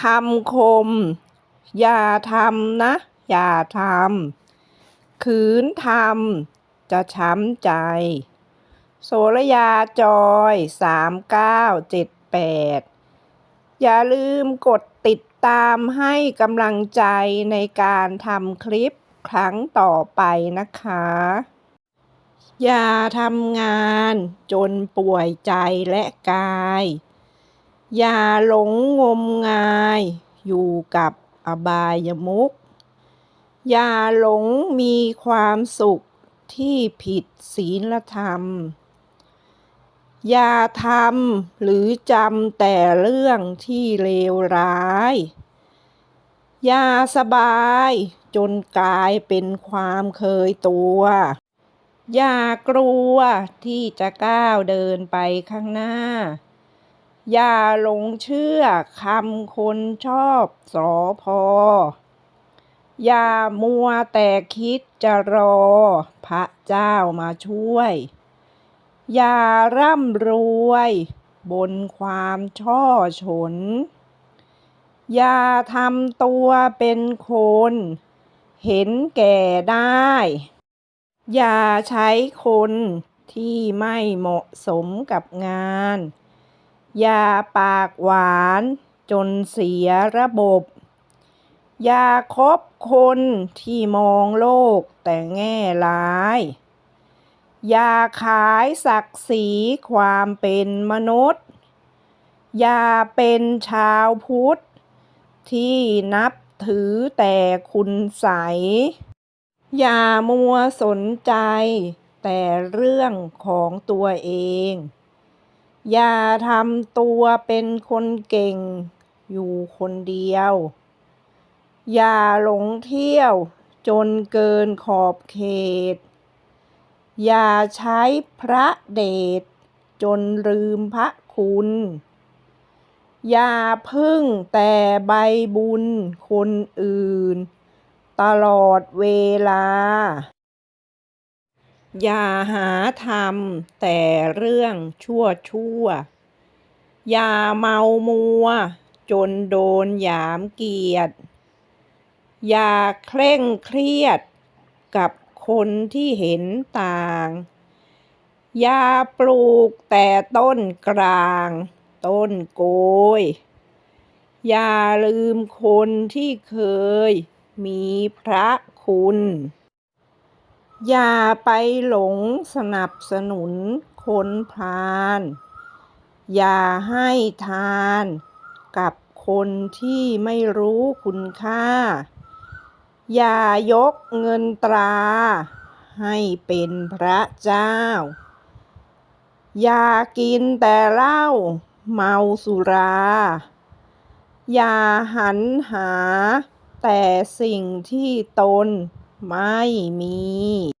คำคม อย่าทำนะ อย่าทำขืนทำจะช้ำใจ โสระยาจอยสามเก้าเจ็ดแปดอย่าลืมกดติดตามให้กำลังใจในการทำคลิปครั้งต่อไปนะคะ อย่าทำงานจนป่วยใจและกาย อย่าหลงงมงายอยู่กับอบายมุขอย่าหลงมีความสุขที่ผิดศีลธรรม อย่าทำหรือจำแต่เรื่องที่เลวร้าย อย่าสบายจนกลายเป็นความเคยตัว อย่ากลัวที่จะก้าวเดินไปข้างหน้า อย่าหลงเชื่อคำคนชอบสอพอ อย่ามัวแต่คิดจะรอ พระเจ้ามาช่วย อย่าร่ำรวย บนความช่อฉน อย่าทำตัวเป็นคน เห็นแก่ได้ อย่าใช้คนที่ไม่เหมาะสมกับงาน อย่าปากหวานจนเสียระบบ อย่าคบคนที่มองโลกแต่แง่ร้าย อย่าขายศักดิ์ศรีความเป็นมนุษย์ อย่าเป็นชาวพุทธ ที่นับถือแต่คุณใส อย่ามัวสนใจแต่เรื่องของตัวเอง อย่าทำตัวเป็นคนเก่ง อยู่คนเดียว อย่าหลงเที่ยวจนเกินขอบเขต อย่าใช้พระเดชจนลืมพระคุณ อย่าพึ่งแต่ใบบุญคนอื่น ตลอดเวลา อย่าหาทำแต่เรื่องชั่วชั่ว อย่าเมามัว จนโดนหยามเกียรติ อย่าเคร่งเครียดกับคนที่เห็นต่าง อย่าปลูกแต่ต้นกลาง ต้นโกย อย่าลืมคนที่เคยมีพระคุณ อย่าไปหลงสนับสนุนคนพาลอย่าให้ทานกับคนที่ไม่รู้คุณค่า อย่ายกเงินตรา ให้เป็นพระเจ้า อย่ากินแต่เหล้าเมาสุรา อย่าหันหาแต่สิ่งที่ตนไม่มี